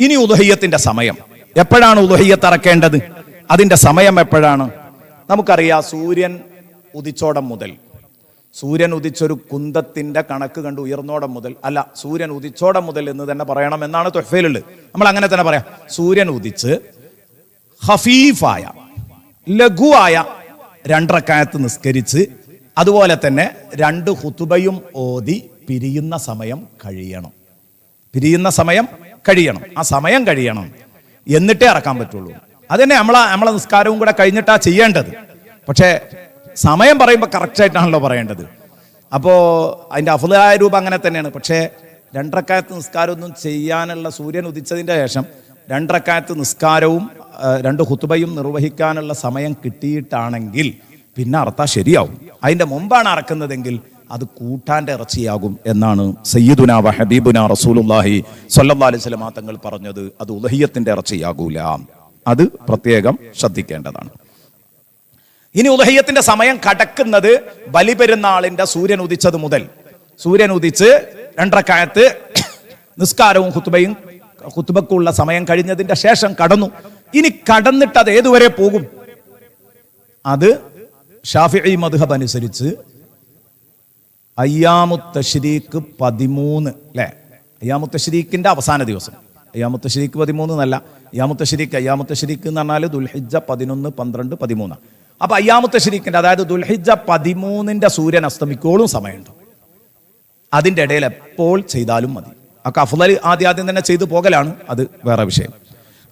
ഇനി ഉദഹയ്യത്തിന്റെ സമയം. എപ്പോഴാണ് ഉദഹയ്യത്ത് ഇറക്കേണ്ടത് അതിന്റെ സമയം എപ്പോഴാണ്? നമുക്കറിയാം സൂര്യൻ ഉദിച്ചോടം മുതൽ. സൂര്യൻ ഉദിച്ചൊരു കുന്തത്തിന്റെ കണക്ക് കണ്ട് ഉയർന്നോടം മുതൽ. അല്ല സൂര്യൻ ഉദിച്ചോടം മുതൽ എന്ന് തന്നെ പറയണം എന്നാണ് തൊഫയിലുള്ളത് നമ്മൾ അങ്ങനെ തന്നെ പറയാം. സൂര്യൻ ഉദിച്ച് ഹഫീഫായ ലഘുവായ രണ്ടറക്കായത്ത് നിസ്കരിച്ച് അതുപോലെ തന്നെ രണ്ട് ഹുതുബയും ഓതി പിരിയുന്ന സമയം കഴിയണം. പിരിയുന്ന സമയം കഴിയണം. ആ സമയം കഴിയണം. എന്നിട്ടേ ഇറക്കാൻ പറ്റുള്ളൂ. അതന്നെ നമ്മളെ നമ്മളെ നിസ്കാരവും കൂടെ കഴിഞ്ഞിട്ടാ ചെയ്യേണ്ടത്. പക്ഷേ സമയം പറയുമ്പോൾ കറക്റ്റായിട്ടാണല്ലോ പറയേണ്ടത്. അപ്പോൾ അതിന്റെ അഫുലായ രൂപം അങ്ങനെ തന്നെയാണ്. പക്ഷേ രണ്ടരക്കാലത്ത് നിസ്കാരമൊന്നും ചെയ്യാനുള്ള സൂര്യൻ ഉദിച്ചതിന്റെ ശേഷം രണ്ടരക്കാലത്ത് നിസ്കാരവും രണ്ട് ഹുത്തുബയും നിർവഹിക്കാനുള്ള സമയം കിട്ടിയിട്ടാണെങ്കിൽ പിന്നെ അർത്ഥ ശരിയാവും. അതിന്റെ മുമ്പാണ് അറക്കുന്നതെങ്കിൽ അത് കൂട്ടാന്റെ ഇറച്ചിയാകും എന്നാണ് സയ്യിദുന ഹബീബുന റസൂലുല്ലാഹി സ്വല്ലല്ലാഹി അലൈഹി വസല്ലമ തങ്ങൾ പറഞ്ഞത്. അത് ഉലഹിയത്തിന്റെ ഇറച്ചിയാകൂല. അത് പ്രത്യേകം ശ്രദ്ധിക്കേണ്ടതാണ്. ഇനി ഉലഹിയത്തിന്റെ സമയം കടക്കുന്നത് ബലിപെരുന്നാളിന്റെ സൂര്യൻ ഉദിച്ചത് മുതൽ. സൂര്യൻ ഉദിച്ച് രണ്ടരക്കാലത്ത് നിസ്കാരവും ഹുത്തുബയും ഹുത്തുബക്കുള്ള സമയം കഴിഞ്ഞതിന്റെ ശേഷം കടന്നു. ഇനി കടന്നിട്ട് അത് ഏതുവരെ പോകും? അത് ഷാഫി മധുഹബ് അനുസരിച്ച് അയ്യാമു തഷ്രീഖ് പതിമൂന്ന് അല്ലേ? അയ്യാമു തഷ്രീഖിന്റെ അവസാന ദിവസം. അയ്യാമു തഷ്രീഖ് പതിമൂന്ന് എന്നല്ല. അയ്യാമുത്തശ്രീക്ക് അയ്യാമുത്തശ്രീക്ക് എന്ന് പറഞ്ഞാൽ ദുൽഹിജ പതിനൊന്ന് പന്ത്രണ്ട് പതിമൂന്ന്. അപ്പോൾ അയ്യാമു തഷ്രീഖിന്റെ അതായത് ദുൽഹിജ പതിമൂന്നിന്റെ സൂര്യൻ അസ്തമിക്കോളും സമയമുണ്ട്. അതിന്റെ ഇടയിൽ എപ്പോൾ ചെയ്താലും മതി. ആ കഫ്ലൽ ആദ്യം ആദ്യം തന്നെ ചെയ്തു പോകലാണ് അത് വേറെ വിഷയം.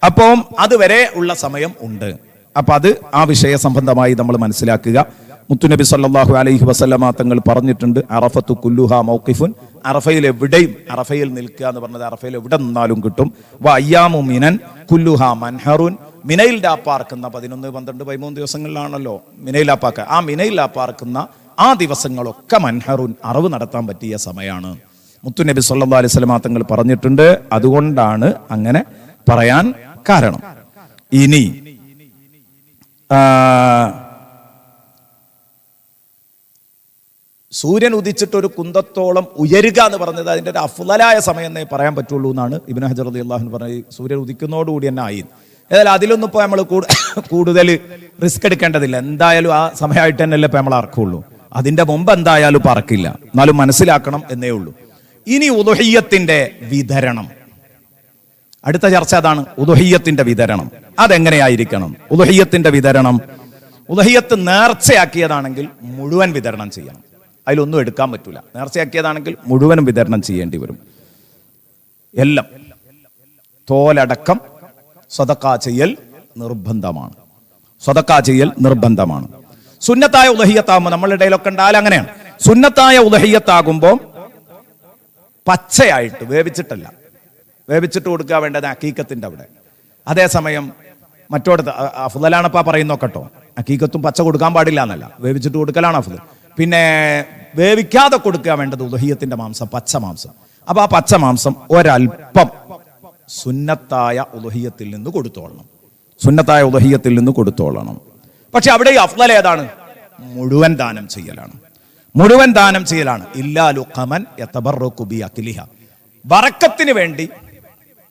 അപ്പം അതുവരെ ഉള്ള സമയം ഉണ്ട്. അപ്പം അത് ആ വിഷയ സംബന്ധമായി നമ്മൾ മനസ്സിലാക്കുക. മുത്തുനബി സല്ലാഹു അലൈഹി വസല്ലമ തങ്ങൾ പറഞ്ഞിട്ടുണ്ട് അറഫത്തു കുല്ലുഹ മൗക്കിഫുൻ അറഫയിൽ എവിടെയും അറഫയിൽ നിൽക്കുക എന്ന് പറഞ്ഞത് അറഫയിൽ എവിടെ നിന്നാലും കിട്ടും. വ അയ്യാമു മിനൻ കുല്ലുഹ മൻഹറുൻ മിനയിൽ ലാപ്പാർക്കുന്ന പതിനൊന്ന് പന്ത്രണ്ട് പതിമൂന്ന് ദിവസങ്ങളിലാണല്ലോ മിനയിൽ ലാപ്പാക്ക ആ മിനയിൽ ലാപ്പാർക്കുന്ന ആ ദിവസങ്ങളൊക്കെ മൻഹറുൻ അറിവ് നടത്താൻ പറ്റിയ സമയമാണ് മുത്തുനബി സല്ലാ അലൈഹി വസല്ലമ തങ്ങൾ പറഞ്ഞിട്ടുണ്ട് അതുകൊണ്ടാണ് അങ്ങനെ പറയാൻ കാരണം. ഇനി സൂര്യൻ ഉദിച്ചിട്ട് ഒരു കുന്തത്തോളം ഉയരുക എന്ന് പറഞ്ഞത് അതിന്റെ ഒരു അഫുലായ സമയം എന്നേ പറയാൻ പറ്റുള്ളൂ എന്നാണ് ഇബിൻ ഹജർ അലി അള്ളാഹു പറഞ്ഞത്. സൂര്യൻ ഉദിക്കുന്നതോടുകൂടി തന്നെ ആയി. ഏതായാലും അതിലൊന്നും ഇപ്പോൾ നമ്മൾ കൂടുതൽ റിസ്ക് എടുക്കേണ്ടതില്ല. എന്തായാലും ആ സമയമായിട്ട് തന്നെയല്ലേ ഇപ്പൊ നമ്മൾ അറക്കുള്ളൂ. അതിന്റെ മുമ്പ് എന്തായാലും പറക്കില്ല എന്നാലും മനസ്സിലാക്കണം എന്നേ ഉള്ളൂ. ഇനി ഉദഹയ്യത്തിന്റെ വിതരണം. അടുത്ത ചർച്ച അതാണ് ഉദഹയ്യത്തിന്റെ വിതരണം. അതെങ്ങനെയായിരിക്കണം? ഉദഹയ്യത്തിന്റെ വിതരണം. ഉദഹയ്യത്ത് നേർച്ചയാക്കിയതാണെങ്കിൽ മുഴുവൻ വിതരണം ചെയ്യണം. അതിലൊന്നും എടുക്കാൻ പറ്റൂല. നേർച്ചയാക്കിയതാണെങ്കിൽ മുഴുവനും വിതരണം ചെയ്യേണ്ടി വരും. എല്ലാം. തോലടക്കം സ്വതക്കാ ചെയ്യൽ നിർബന്ധമാണ്. സ്വതക്കാ ചെയ്യൽ നിർബന്ധമാണ്. സുന്നത്തായ ഉദഹിയത്താകുമ്പോൾ നമ്മളുടെ ഇടയിലൊക്കെ ഉണ്ടായാലും അങ്ങനെയാണ്. സുന്നത്തായ ഉദഹിയത്താകുമ്പോൾ പച്ചയായിട്ട് വേവിച്ചിട്ടല്ല. വേവിച്ചിട്ട് കൊടുക്കുക വേണ്ടത് അക്കീക്കത്തിന്റെ അവിടെ. അതേസമയം മറ്റോടത്ത് അഫുദലാണപ്പാ പറയുന്നൊക്കെട്ടോ കേട്ടോ. അക്കീക്കത്തും പച്ച കൊടുക്കാൻ പാടില്ല എന്നല്ല. വേവിച്ചിട്ട് കൊടുക്കലാണ് അഫ്ദൽ. പിന്നെ വേവിക്കാതെ കൊടുക്കുക വേണ്ടത് ഉദഹീയത്തിന്റെ മാംസം പച്ച മാംസം. അപ്പൊ ആ പച്ച മാംസം ഒരൽപ്പം സുന്നത്തായ ഉദഹീയത്തിൽ നിന്ന് കൊടുത്തോളണം. സുന്നത്തായ ഉദഹീയത്തിൽ നിന്ന് കൊടുത്തോളണം. പക്ഷെ അവിടെ ഈ അഫ്ദൽ ഏതാണ്? മുഴുവൻ ദാനം ചെയ്യലാണ്. മുഴുവൻ ദാനം ചെയ്യലാണ്. ഇല്ലാ ലുഖമൻ യതബറക്കു ബി അക്ലിഹ വറക്കത്തിന് വേണ്ടി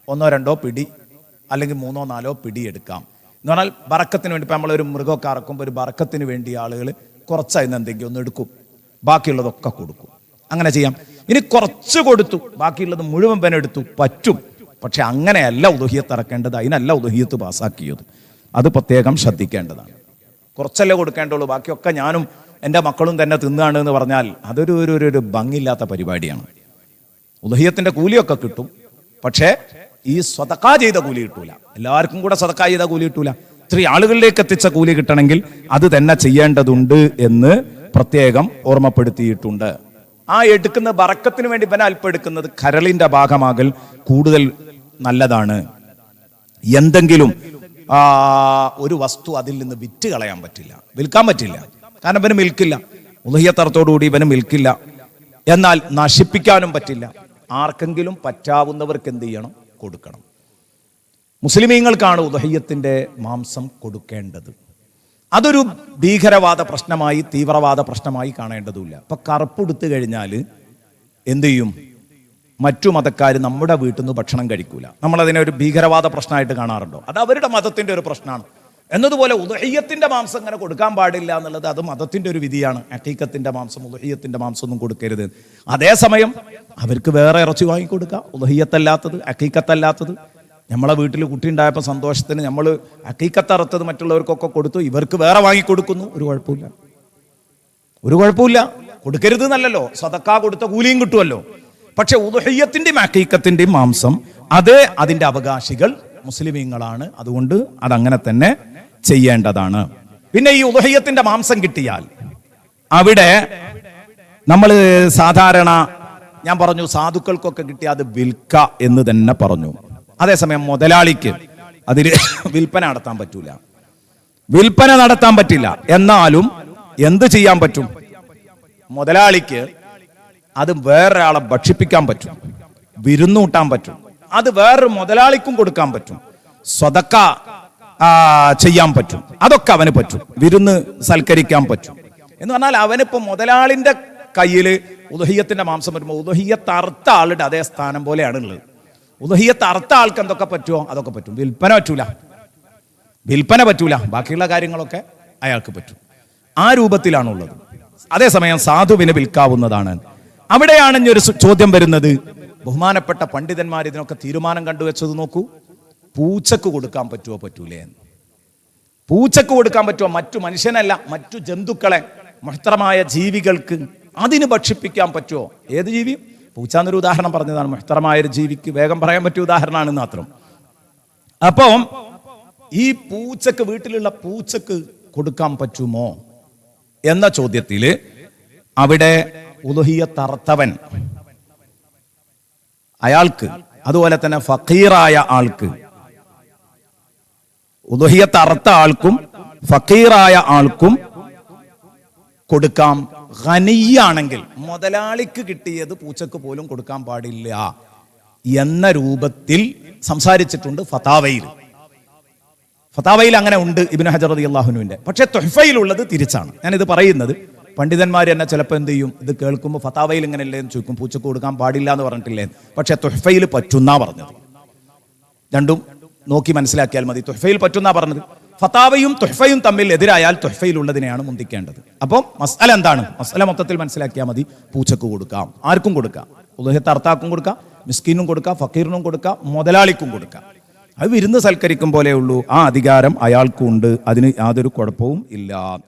ഒന്നോ രണ്ടോ പിടി അല്ലെങ്കിൽ മൂന്നോ നാലോ പിടി എടുക്കാം. എന്ന് പറഞ്ഞാൽ ബറക്കത്തിന് വേണ്ടി ഇപ്പം നമ്മളൊരു മൃഗമൊക്കെ അറക്കുമ്പോൾ ഒരു ബറക്കത്തിന് വേണ്ടി ആളുകൾ കുറച്ചായിരുന്നു എന്തെങ്കിലും ഒന്ന് എടുക്കും. ബാക്കിയുള്ളതൊക്കെ കൊടുക്കും. അങ്ങനെ ചെയ്യാം. ഇനി കുറച്ച് കൊടുത്തു. ബാക്കിയുള്ളത് മുഴുവൻ പേന എടുത്തു. പറ്റും. പക്ഷെ അങ്ങനെയല്ല ഉദഹിയത്ത് ഇറക്കേണ്ടത് അതിനല്ല ഉദഹിയത്ത് പാസ്സാക്കിയത് അത് പ്രത്യേകം ശ്രദ്ധിക്കേണ്ടതാണ്. കുറച്ചല്ലേ കൊടുക്കേണ്ടുള്ളൂ. ബാക്കിയൊക്കെ ഞാനും എന്റെ മക്കളും തന്നെ തിന്നാണ് എന്ന് പറഞ്ഞാൽ അതൊരു ഒരു ഒരു- ഒരു ഭംഗില്ലാത്ത പരിപാടിയാണ്. ഉദഹിയത്തിന്റെ കൂലിയൊക്കെ കിട്ടും. പക്ഷേ ഈ സ്വതക്ക ചെയ്ത കൂലി കിട്ടൂല. എല്ലാവർക്കും കൂടെ സ്വതക്ക ചെയ്ത കൂലി കിട്ടൂല. ഇത്രയും ആളുകളിലേക്ക് എത്തിച്ച കൂലി കിട്ടണമെങ്കിൽ അത് തന്നെ ചെയ്യേണ്ടതുണ്ട് എന്ന് പ്രത്യേകം ഓർമ്മപ്പെടുത്തിയിട്ടുണ്ട്. ആ എടുക്കുന്ന ബറക്കത്തിന് വേണ്ടി ഇവനെ അല്പം എടുക്കുന്നത് കരളിന്റെ ഭാഗമാകൽ കൂടുതൽ നല്ലതാണ്. എന്തെങ്കിലും ആ, ഒരു വസ്തു അതിൽ നിന്ന് വിറ്റ് കളയാൻ പറ്റില്ല. വിൽക്കാൻ പറ്റില്ല. കാരണം ഇവന് മിൽക്കില്ല. ഉദഹ്യത്തറത്തോടുകൂടി ഇവന് മിൽക്കില്ല. എന്നാൽ നശിപ്പിക്കാനും പറ്റില്ല. ആർക്കെങ്കിലും പറ്റാവുന്നവർക്ക് എന്ത് ചെയ്യണം? കൊടുക്കണം. മുസ്ലിമീങ്ങൾക്കാണ് ഉദഹയ്യത്തിന്റെ മാംസം കൊടുക്കേണ്ടത്. അതൊരു ഭീകരവാദ പ്രശ്നമായി തീവ്രവാദ പ്രശ്നമായി കാണേണ്ടതുമില്ല. അപ്പം കറുപ്പെടുത്തു കഴിഞ്ഞാൽ എന്ത് ചെയ്യും? മറ്റു മതക്കാർ നമ്മുടെ വീട്ടിൽ നിന്ന് ഭക്ഷണം കഴിക്കൂല. നമ്മളതിനെ ഒരു ഭീകരവാദ പ്രശ്നമായിട്ട് കാണാറുണ്ടോ? അത് അവരുടെ മതത്തിന്റെ ഒരു പ്രശ്നമാണ്. എന്നതുപോലെ ഉദഹയ്യത്തിന്റെ മാംസം ഇങ്ങനെ കൊടുക്കാൻ പാടില്ല എന്നുള്ളത് അത് മതത്തിന്റെ ഒരു വിധിയാണ്. അഠീക്കത്തിന്റെ മാംസം ഉദഹയ്യത്തിന്റെ മാംസം ഒന്നും കൊടുക്കരുത്. അതേസമയം അവർക്ക് വേറെ ഇറച്ചി വാങ്ങിക്കൊടുക്കാം. ഉദഹയ്യത്തല്ലാത്തത് അക്കീക്കത്തല്ലാത്തത് നമ്മളെ വീട്ടിൽ കുട്ടി ഉണ്ടായപ്പോൾ സന്തോഷത്തിന് നമ്മൾ അക്കീക്കത്തറുത്തത് മറ്റുള്ളവർക്കൊക്കെ കൊടുത്തു ഇവർക്ക് വേറെ വാങ്ങിക്കൊടുക്കുന്നു. ഒരു കുഴപ്പമില്ല. ഒരു കുഴപ്പമില്ല. കൊടുക്കരുത് എന്നല്ലല്ലോ സതക്ക കൊടുത്ത കൂലിയും കിട്ടുമല്ലോ. പക്ഷെ ഉദഹയ്യത്തിന്റെയും അക്കീക്കത്തിന്റെയും മാംസം അത് അതിന്റെ അവകാശികൾ മുസ്ലിമീങ്ങളാണ്. അതുകൊണ്ട് അതങ്ങനെ തന്നെ ചെയ്യേണ്ടതാണ്. പിന്നെ ഈ ഉദഹയ്യത്തിന്റെ മാംസം കിട്ടിയാൽ അവിടെ നമ്മൾ സാധാരണ ഞാൻ പറഞ്ഞു സാധുക്കൾക്കൊക്കെ കിട്ടിയ അത് വിൽക്ക എന്ന് തന്നെ പറഞ്ഞു. അതേസമയം മുതലാളിക്ക് അതിൽ വിൽപ്പന നടത്താൻ പറ്റൂല. വിൽപ്പന നടത്താൻ പറ്റില്ല. എന്നാലും എന്ത് ചെയ്യാൻ പറ്റും? മുതലാളിക്ക് അത് വേറൊരാളെ ഭക്ഷിപ്പിക്കാൻ പറ്റും. വിരുന്നൂട്ടാൻ പറ്റും. അത് വേറൊരു മുതലാളിക്കും കൊടുക്കാൻ പറ്റും. സ്വതക്ക ചെയ്യാൻ പറ്റും. അതൊക്കെ അവന് പറ്റും. വിരുന്ന് സൽക്കരിക്കാൻ പറ്റും. എന്ന് പറഞ്ഞാൽ അവനിപ്പോ മുതലാളിന്റെ കയ്യിൽ ഉദഹിയത്തിന്റെ മാംസം വരുമ്പോൾ ഉദഹിയത്ത് ആളുടെ അതേ സ്ഥാനം പോലെയാണ് ഉള്ളത്. ഉദഹിയത്ത് അർത്ഥ ആൾക്ക് എന്തൊക്കെ പറ്റുമോ അതൊക്കെ പറ്റും. വിൽപ്പന പറ്റൂല. വിൽപ്പന പറ്റൂല. ബാക്കിയുള്ള കാര്യങ്ങളൊക്കെ അയാൾക്ക് പറ്റും. ആ രൂപത്തിലാണുള്ളത്. അതേസമയം സാധുവിന് വിൽക്കാവുന്നതാണ്. അവിടെയാണ് ഇനി ഒരു ചോദ്യം വരുന്നത്. ബഹുമാനപ്പെട്ട പണ്ഡിതന്മാർ ഇതിനൊക്കെ തീരുമാനം കണ്ടുവച്ചത് നോക്കൂ. പൂച്ചക്ക് കൊടുക്കാൻ പറ്റുമോ പറ്റൂലേ എന്ന്. പൂച്ചക്ക് കൊടുക്കാൻ പറ്റുമോ മറ്റു മനുഷ്യനല്ല മറ്റു ജന്തുക്കളെ മഹത്തരമായ ജീവികൾക്ക് അതിന് ഭക്ഷിപ്പിക്കാൻ പറ്റുമോ ഏത് ജീവിയും? പൂച്ച എന്നൊരു ഉദാഹരണം പറഞ്ഞതാണ്. മഹത്തരമായ ഒരു ജീവിക്ക് വേഗം പറയാൻ പറ്റിയ ഉദാഹരണമാണ് മാത്രം. അപ്പം ഈ പൂച്ചക്ക് വീട്ടിലുള്ള പൂച്ചക്ക് കൊടുക്കാൻ പറ്റുമോ എന്ന ചോദ്യത്തിൽ അവിടെ ഉലഹിയ തറത്തവൻ അയാൾക്ക് അതുപോലെ തന്നെ ഫക്കീറായ ആൾക്ക് ഉലഹിയ തറത്ത ആൾക്കും ഫക്കീറായ ആൾക്കും കൊടുക്കാം. ഖനിയാണെങ്കിൽ മുതലാളിക്ക് കിട്ടിയത് പൂച്ചക്ക് പോലും കൊടുക്കാൻ പാടില്ല എന്ന രൂപത്തിൽ സംസാരിച്ചിട്ടുണ്ട് ഫതാവയിൽ. ഫതാവയിൽ അങ്ങനെ ഉണ്ട് ഇബിൻ ഹജർ അലി അള്ളാഹുനുവിന്റെ പക്ഷെ തൊഹഫയിലുള്ളത് തിരിച്ചാണ്. ഞാനിത് പറയുന്നത് പണ്ഡിതന്മാർ എന്നെ ചിലപ്പോൾ എന്ത് ചെയ്യും? ഇത് കേൾക്കുമ്പോൾ ഫതാവയിൽ ഇങ്ങനെയല്ലേ എന്ന് ചോദിക്കും. പൂച്ചക്ക് കൊടുക്കാൻ പാടില്ല എന്ന് പറഞ്ഞിട്ടില്ലേ? പക്ഷെ തൊഹഫയിൽ പറ്റുന്നാ പറഞ്ഞത്. രണ്ടും നോക്കി മനസ്സിലാക്കിയാൽ മതി. തൊഹ്ഫയിൽ പറ്റുന്നാ പറഞ്ഞത്. ഫതാവയും തുഹഫയും തമ്മിൽ എതിരായാൽ തുഹഫയിലുള്ളതിനെയാണ് മുന്തിക്കേണ്ടത്. അപ്പം മസല എന്താണ്? മസല മൊത്തത്തിൽ മനസ്സിലാക്കിയാൽ മതി. പൂച്ചക്ക് കൊടുക്കാം. ആർക്കും കൊടുക്കാം. ഉദ്ദേഹത്തെ അർത്താക്കും കൊടുക്കാം. മിസ്കീനും കൊടുക്കാം. ഫക്കീറിനും കൊടുക്കാം. മുതലാളിക്കും കൊടുക്കാം. അത് വിരുന്ന് സൽക്കരിക്കും പോലെയുള്ളൂ ആ അധികാരം അയാൾക്കുണ്ട്. അതിന് യാതൊരു കുഴപ്പവും ഇല്ല.